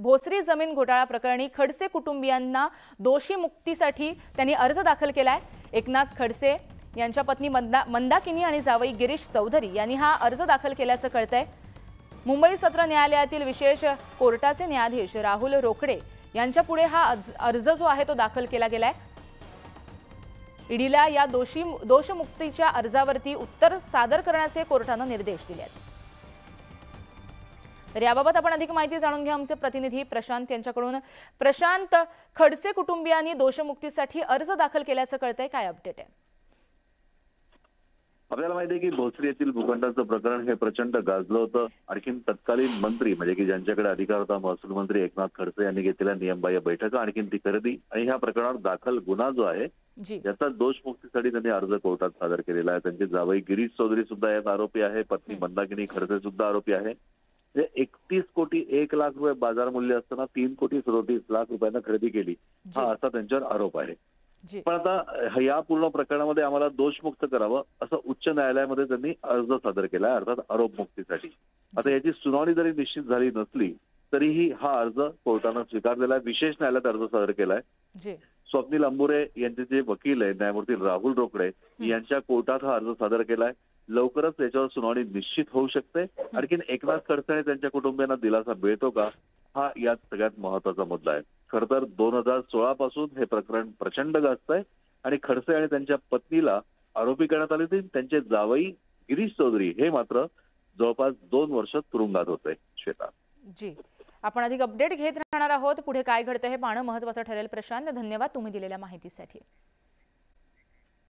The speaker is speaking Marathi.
भोसरी जमीन घोटाळा प्रकरणी खडसे कुटुंबियांना दोषी मुक्तीसाठी त्यांनी अर्ज दाखल केला आहे एकनाथ खडसे यांच्या पत्नी मंदा मंदाकिनी आणि जावई गिरीश चौधरी यांनी हा अर्ज दाखल केल्याचं कळतंय. मुंबई सत्र न्यायालयातील विशेष कोर्टाचे न्यायाधीश राहुल रोकडे यांच्या पुढे हा अर्ज- अर्ज जो आहे तो दाखल केला गेलाय. ईडीला या दोषी दोषमुक्तीच्या अर्जावरती उत्तर सादर करण्याचे कोर्टानं निर्देश दिले आहेत तर याबाबत आपण अधिक माहिती जाणून घ्या. आमचे प्रतिनिधी प्रशांत यांच्याकडून. प्रशांत खडसे कुटुंबियांनी दोषमुक्तीसाठी अर्ज दाखल केल्याचं कळतंय. काय अपडेट आहे? आपल्याला माहिती आहे की भोसरी येथील भूखंडाचं प्रकरण हे प्रचंड गाजलं होतं. आणखीन तत्कालीन मंत्री म्हणजे की ज्यांच्याकडे अधिकार होता महसूल मंत्री एकनाथ खडसे यांनी घेतलेल्या नियमबाह्य बैठका आणखीन ती खरेदी आणि ह्या प्रकरणात दाखल गुन्हा जो आहे याचा दोषमुक्तीसाठी त्यांनी अर्ज कोर्टात सादर केलेला आहे. त्यांचे जावई गिरीश चौधरी सुद्धा यात आरोपी आहे. पत्नी मंदाकिनी खडसे सुद्धा आरोपी आहे. म्हणजे एकतीस कोटी एक लाख रुपये बाजार मूल्य असताना तीन कोटी सदोतीस लाख रुपयांना खरेदी केली. हा जी असा त्यांच्यावर आरोप आहे. जी. पण आता या पूर्ण प्रकरणामध्ये आम्हाला दोषमुक्त करावं असं उच्च न्यायालयामध्ये त्यांनी अर्ज सादर केला अर्थात आरोप मुक्तीसाठी. आता याची सुनावणी जरी निश्चित झाली नसली तरीही हा अर्ज कोर्टानं स्वीकारलेला आहे. विशेष न्यायालयात अर्ज सादर केलाय. स्वप्नील अंबुरे यांचे जे वकील आहे न्यायमूर्ती राहुल रोकडे यांच्या कोर्टात हा अर्ज सादर केलाय. लवकरच याच्यावर सुनावणी निश्चित होऊ शकते. आणखीन एकनाथ खडसे आणि त्यांच्या कुटुंबियांना दिलासा मिळतो का? हा यात सगळ्यात महत्त्वाचा मुद्दा आहे. खर तर दोन हजार सोळा पासून हे प्रकरण प्रचंड गाजत आहे आणि खडसे आणि त्यांच्या पत्नीला आरोपी करण्यात आले होते. त्यांचे जावई गिरीश चौधरी हे मात्र जवळपास दोन वर्ष तुरुंगात होते. श्वेता. जी. आपण अधिक अपडेट घेत राहणार आहोत. पुढे काय घडतं हे पाहणं महत्वाचं ठरेल. प्रशांत धन्यवाद तुम्ही दिलेल्या माहितीसाठी.